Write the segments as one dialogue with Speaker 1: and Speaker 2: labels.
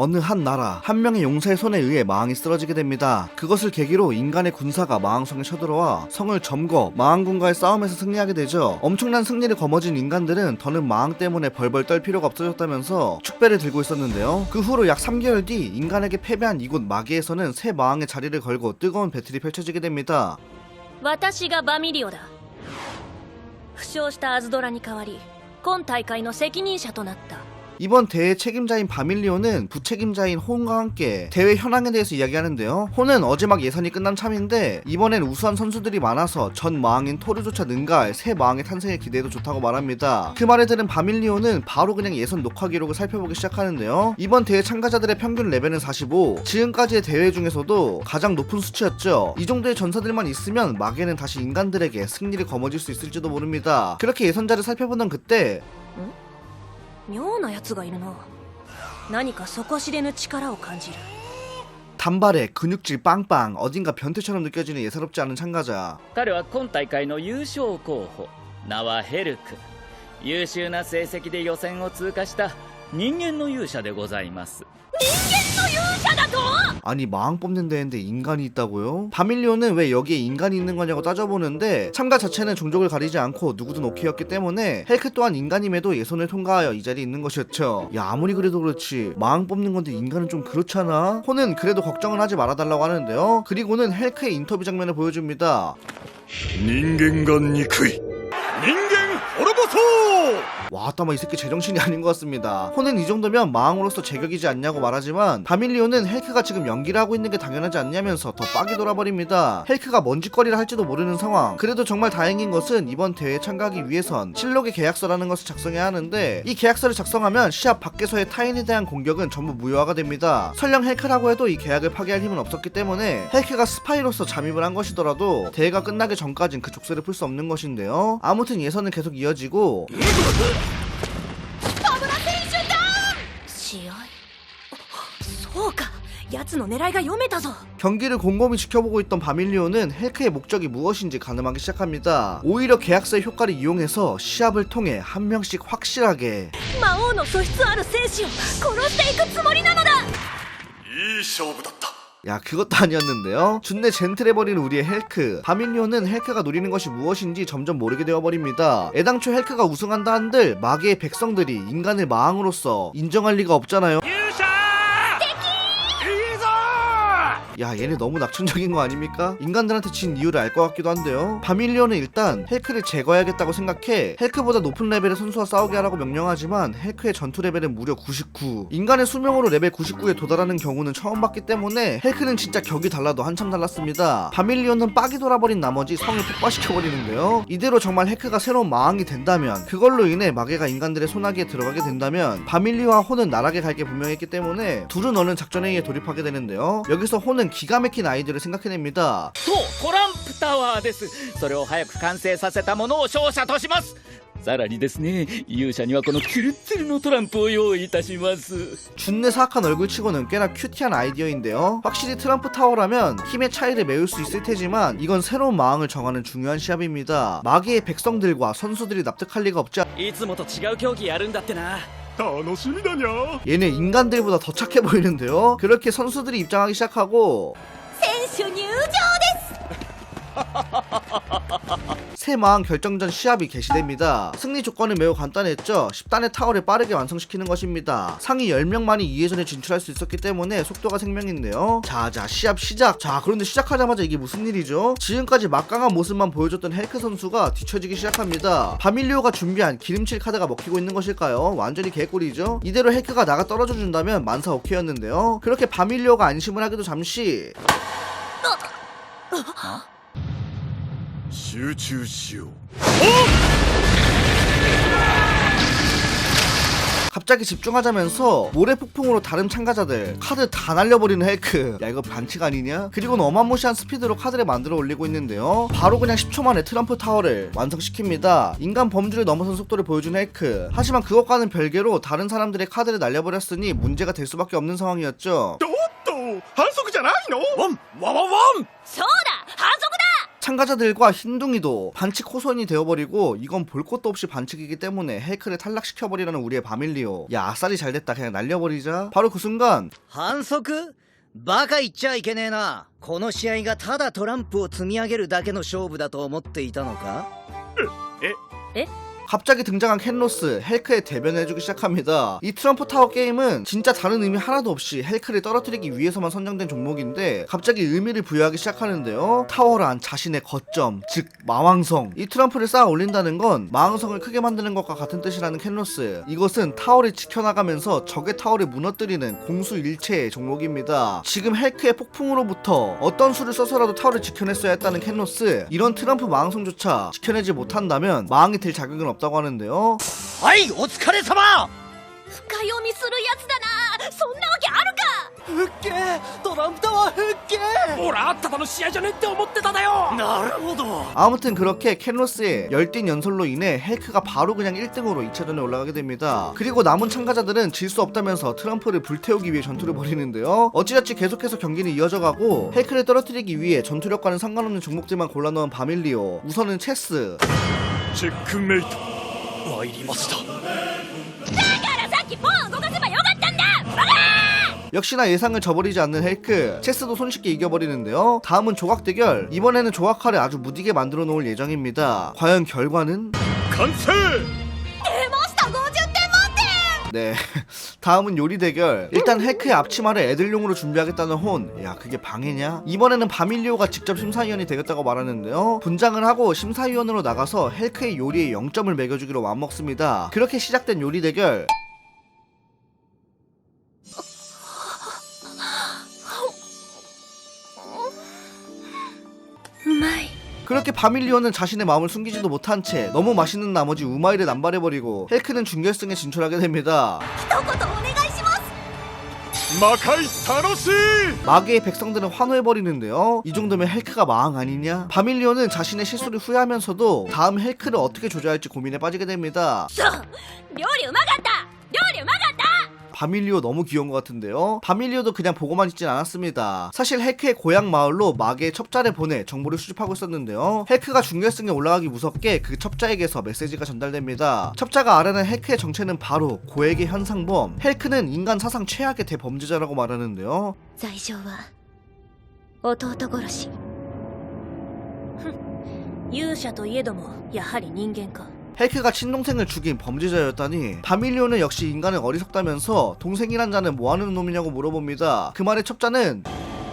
Speaker 1: 어느 한 나라 한 명의 용사의 손에 의해 마왕이 쓰러지게 됩니다. 그것을 계기로 인간의 군사가 마왕성에 쳐들어와 성을 점거 마왕군과의 싸움에서 승리하게 되죠. 엄청난 승리를 거머쥔 인간들은 더는 마왕 때문에 벌벌 떨 필요가 없어졌다면서 축배를 들고 있었는데요. 그 후로 약 3개월 뒤 인간에게 패배한 이곳 마계에서는 새 마왕의 자리를 걸고 뜨거운 배틀이 펼쳐지게 됩니다.
Speaker 2: 私がバミリオだ負傷したアズドラに代わり今大会の責任者となった
Speaker 1: 이번 대회 책임자인 바밀리오는 부책임자인 혼과 함께 대회 현황에 대해서 이야기하는데요. 혼은 어제 막 예선이 끝난 참인데 이번엔 우수한 선수들이 많아서 전 마왕인 토르조차 능가할 새 마왕의 탄생에 기대해도 좋다고 말합니다. 그 말을 들은 바밀리오는 바로 그냥 예선 녹화 기록을 살펴보기 시작하는데요. 이번 대회 참가자들의 평균 레벨은 45. 지금까지의 대회 중에서도 가장 높은 수치였죠. 이 정도의 전사들만 있으면 마계는 다시 인간들에게 승리를 거머쥘 수 있을지도 모릅니다. 그렇게 예선자를 살펴보던 그때
Speaker 2: 妙な奴がいるな何か底知れぬ力を感じる
Speaker 1: 단발에 근육질 빵빵 어딘가 변태처럼 느껴지는 예사롭지 않은 참가자
Speaker 3: 彼は今大会の優勝候補名はヘルク優秀な成績で予選を通過した 人間の勇者でございます
Speaker 1: 아니 마왕 뽑는 데인데 인간이 있다고요? 바밀리오는 왜 여기에 인간이 있는 거냐고 따져보는데 참가 자체는 종족을 가리지 않고 누구든 오케이였기 때문에 헬크 또한 인간임에도 예선을 통과하여 이 자리에 있는 것이었죠 야 아무리 그래도 그렇지 마왕 뽑는 건데 인간은 좀 그렇잖아? 호는 그래도 걱정은 하지 말아달라고 하는데요 그리고는 헬크의 인터뷰 장면을 보여줍니다
Speaker 4: 人間が憎い人間 투!
Speaker 1: 와, 아따마 이 새끼 제정신이 아닌 것 같습니다. 혼은 이 정도면 마왕으로서 제격이지 않냐고 말하지만 다밀리오는 헬크가 지금 연기를 하고 있는 게 당연하지 않냐면서 더 빡이 돌아버립니다. 헬크가 먼짓거리를 할지도 모르는 상황. 그래도 정말 다행인 것은 이번 대회에 참가하기 위해선 실록의 계약서라는 것을 작성해야 하는데 이 계약서를 작성하면 시합 밖에서의 타인에 대한 공격은 전부 무효화가 됩니다. 설령 헬크라고 해도 이 계약을 파괴할 힘은 없었기 때문에 헬크가 스파이로서 잠입을 한 것이더라도 대회가 끝나기 전까진 그 족쇄를 풀 수 없는 것인데요. 아무튼 예선은 계속 이어지고
Speaker 2: 試合そうか奴の狙いが読めたぞ
Speaker 1: 경기를 곰곰이 지켜보고 있던 바밀리오는 헬크의 목적이 무엇인지 가늠하기 시작합니다. 오히려 계약서의 효과를 이용해서 시합을 통해 한 명씩 확실하게
Speaker 2: 魔王の素質ある戦士を殺していくつもりなのだ
Speaker 4: いい勝負だった
Speaker 1: 야 그것도 아니었는데요. 준내 젠틀해버린 우리의 헬크. 바밀리오는 헬크가 노리는 것이 무엇인지 점점 모르게 되어버립니다. 애당초 헬크가 우승한다 한들 마계의 백성들이 인간을 마왕으로서 인정할 리가 없잖아요. 야 얘네 너무 낙천적인 거 아닙니까? 인간들한테 진 이유를 알 것 같기도 한데요. 바밀리오는 일단 헬크를 제거해야겠다고 생각해 헬크보다 높은 레벨의 선수와 싸우게 하라고 명령하지만 헬크의 전투 레벨은 무려 99 인간의 수명으로 레벨 99에 도달하는 경우는 처음 봤기 때문에 헬크는 진짜 격이 달라도 한참 달랐습니다. 바밀리오는 빡이 돌아버린 나머지 성을 폭파시켜버리는데요. 이대로 정말 헬크가 새로운 마왕이 된다면 그걸로 인해 마계가 인간들의 손아귀에 들어가게 된다면 바밀리오와 호는 나락에 갈 게 분명했기 때문에 둘은 어느 작전회의에 돌입하게 되는데요. 여기서 호는 기가 막힌 아이디어를 생각해냅니다
Speaker 3: そうトランプタワーですそれを早く完成させたものを勝者としますさらにですね勇者にはこのキュルッツルのトランプを用意いたします
Speaker 1: 준내 사악한 얼굴치고는 꽤나 큐티한 아이디어인데요 확실히 트럼프 타워라면 힘의 차이를 메울 수 있을 테지만 이건 새로운 마왕을 정하는 중요한 시합입니다 마계의 백성들과 선수들이 납득할 리가 없지 않-
Speaker 3: いつもと違う競技やるんだってな
Speaker 4: 楽しみだ냐?
Speaker 1: 얘네 인간들보다 더 착해 보이는데요? 그렇게 선수들이 입장하기 시작하고. 選手入場です 세망 결정전 시합이 개시됩니다. 승리 조건은 매우 간단했죠. 10단의 타워를 빠르게 완성시키는 것입니다. 상위 10명만이 2회전에 진출할 수 있었기 때문에 속도가 생명인데요. 자자 시합 시작. 자 그런데 시작하자마자 이게 무슨 일이죠? 지금까지 막강한 모습만 보여줬던 헬크 선수가 뒤처지기 시작합니다. 바밀리오가 준비한 기름칠 카드가 먹히고 있는 것일까요? 완전히 개꿀이죠. 이대로 헬크가 나가 떨어져 준다면 만사 오케이였는데요. 그렇게 바밀리오가 안심을 하기도 잠시 어?
Speaker 4: 集中しよう
Speaker 1: 갑자기 집중하자면서 모래 폭풍으로 다른 참가자들 카드 다 날려버리는 헬크 야 이거 반칙 아니냐? 그리고는 어마무시한 스피드로 카드를 만들어 올리고 있는데요 바로 그냥 10초 만에 트럼프 타워를 완성시킵니다 인간 범주를 넘어선 속도를 보여준 헬크 하지만 그것과는 별개로 다른 사람들의 카드를 날려버렸으니 문제가 될 수밖에 없는 상황이었죠
Speaker 4: おっと反則じゃないのワンワンワンワン
Speaker 2: そうだ反則だ
Speaker 1: 참가자들과 흰둥이도 반칙 호선이 되어버리고 이건 볼 것도 없이 반칙이기 때문에 헬크를 탈락시켜버리라는 우리의 바밀리오 야 아싸리 잘됐다 그냥 날려버리자 바로 그 순간
Speaker 5: 反則バカ言っちゃいけねえなこの試合がただトランプを積み上げるだけの勝負だと思っていたのか
Speaker 1: 갑자기 등장한 캔로스 헬크에 대변해주기 시작합니다. 이 트럼프 타워 게임은 진짜 다른 의미 하나도 없이 헬크를 떨어뜨리기 위해서만 선정된 종목인데 갑자기 의미를 부여하기 시작하는데요. 타워란 자신의 거점, 즉 마왕성. 이 트럼프를 쌓아 올린다는 건 마왕성을 크게 만드는 것과 같은 뜻이라는 캔로스. 이것은 타워를 지켜나가면서 적의 타워를 무너뜨리는 공수일체의 종목입니다. 지금 헬크의 폭풍으로부터 어떤 수를 써서라도 타워를 지켜냈어야 했다는 캔로스. 이런 트럼프 마왕성조차 지켜내지 못한다면 마왕이 될 자격은 없다 고 하는데요.
Speaker 5: はいお疲れ様
Speaker 2: 深読みするやつだなそんなわけあるか
Speaker 5: 復帰トランプタワー復帰
Speaker 4: 俺あっただの試合じゃねって思ってただよ
Speaker 5: なるほど
Speaker 1: 아무튼 그렇게 캔로스의 열띤 연설로 인해 헬크가 바로 그냥 1등으로 2차전에 올라가게 됩니다. 그리고 남은 참가자들은 질 수 없다면서 트럼프를 불태우기 위해 전투를 벌이는데요. 어찌저찌 계속해서 경기는 이어져가고 헬크를 떨어뜨리기 위해 전투력과는 상관없는 종목들만 골라넣은 바밀리오. 우선은 체스.
Speaker 4: チェックメイト参りました
Speaker 2: だからさっきポン動かせばよかったんだバカ
Speaker 1: 역시나 예상을 저버리지 않는 헬크. 체스도 손쉽게 이겨버리는데요. 다음은 조각 대결. 이번에는 조각칼을 아주 무디게 만들어 놓을 예정입니다. 과연 결과는?
Speaker 4: 完成
Speaker 1: 네. 다음은 요리 대결. 일단 해크의 앞치마를 애들용으로 준비하겠다는 혼 야 그게 방해냐? 이번에는 바밀리오가 직접 심사위원이 되겠다고 말하는데요. 분장을 하고 심사위원으로 나가서 헬크의 요리에 0점을 매겨주기로 맘먹습니다. 그렇게 시작된 요리 대결.
Speaker 2: 마이
Speaker 1: 그렇게 바밀리온은 자신의 마음을 숨기지도 못한 채 너무 맛있는 나머지 우마이를 남발해버리고 헬크는 준결승에 진출하게 됩니다.
Speaker 4: 마카이 타노스!
Speaker 1: 마계의 백성들은 환호해버리는데요. 이 정도면 헬크가 마왕 아니냐? 바밀리온은 자신의 실수를 후회하면서도 다음 헬크를 어떻게 조져야 할지 고민에 빠지게 됩니다.
Speaker 2: 쏘! 료리 음악한다! 료리 음악한다!
Speaker 1: 바밀리오 너무 귀여운 것 같은데요. 바밀리오도 그냥 보고만 있진 않았습니다. 사실 헬크의 고향 마을로 마계의 첩자를 보내 정보를 수집하고 있었는데요. 헬크가 중결승에 올라가기 무섭게 그 첩자에게서 메시지가 전달됩니다. 첩자가 알아낸 헬크의 정체는 바로 고액의 현상범. 헬크는 인간 사상 최악의 대범죄자라고 말하는데요.
Speaker 2: 罪状は弟殺しふん勇者といえどもやはり人間か
Speaker 1: 헬크가 친동생을 죽인 범죄자였다니 바밀리오는 역시 인간은 어리석다면서 동생이란 자는 뭐하는 놈이냐고 물어봅니다. 그 말에 첩자는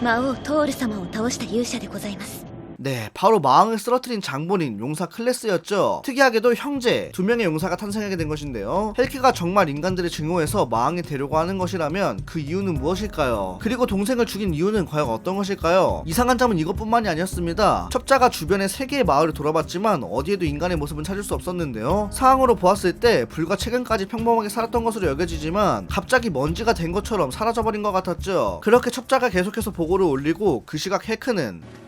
Speaker 2: 魔王トール様を倒した勇者でございます
Speaker 1: 네, 바로 마왕을 쓰러뜨린 장본인 용사 클래스였죠. 특이하게도 형제 두 명의 용사가 탄생하게 된 것인데요. 헬키가 정말 인간들을 증오해서 마왕이 되려고 하는 것이라면 그 이유는 무엇일까요? 그리고 동생을 죽인 이유는 과연 어떤 것일까요? 이상한 점은 이것뿐만이 아니었습니다. 첩자가 주변의 세 개의 마을을 돌아봤지만 어디에도 인간의 모습은 찾을 수 없었는데요. 상황으로 보았을 때 불과 최근까지 평범하게 살았던 것으로 여겨지지만 갑자기 먼지가 된 것처럼 사라져버린 것 같았죠. 그렇게 첩자가 계속해서 보고를 올리고 그 시각 헬크는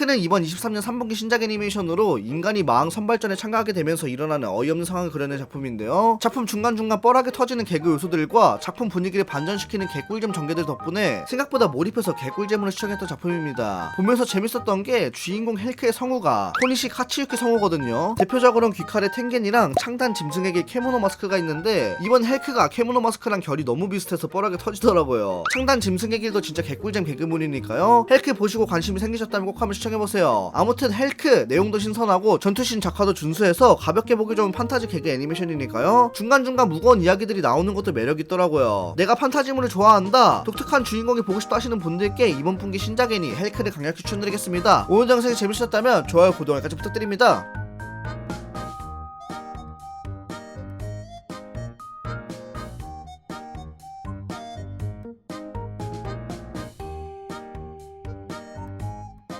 Speaker 1: 헬크는 이번 23년 3분기 신작 애니메이션으로 인간이 마왕 선발전에 참가하게 되면서 일어나는 어이없는 상황을 그려낸 작품인데요. 작품 중간중간 뻘하게 터지는 개그 요소들과 작품 분위기를 반전시키는 개꿀잼 전개들 덕분에 생각보다 몰입해서 개꿀잼으로 시청했던 작품입니다. 보면서 재밌었던 게 주인공 헬크의 성우가 코니시 카치유키 성우거든요. 대표적으로는 귀칼의 텐겐이랑 창단 짐승에게 케모노 마스크가 있는데 이번 헬크가 케모노 마스크랑 결이 너무 비슷해서 뻘하게 터지더라고요. 창단 짐승의 길도 진짜 개꿀잼 개그물이니까요. 헬크 보시고 관심이 생기셨다면 꼭 한번 시청 해보세요. 아무튼 헬크 내용도 신선하고 전투신 작화도 준수해서 가볍게 보기 좋은 판타지 개그 애니메이션이니까요. 중간중간 무거운 이야기들이 나오는 것도 매력있더라고요. 내가 판타지물을 좋아한다. 독특한 주인공이 보고 싶다 하시는 분들께 이번 분기 신작 애니 헬크를 강력 추천드리겠습니다. 오늘 영상이 재밌으셨다면 좋아요, 구독까지 부탁드립니다.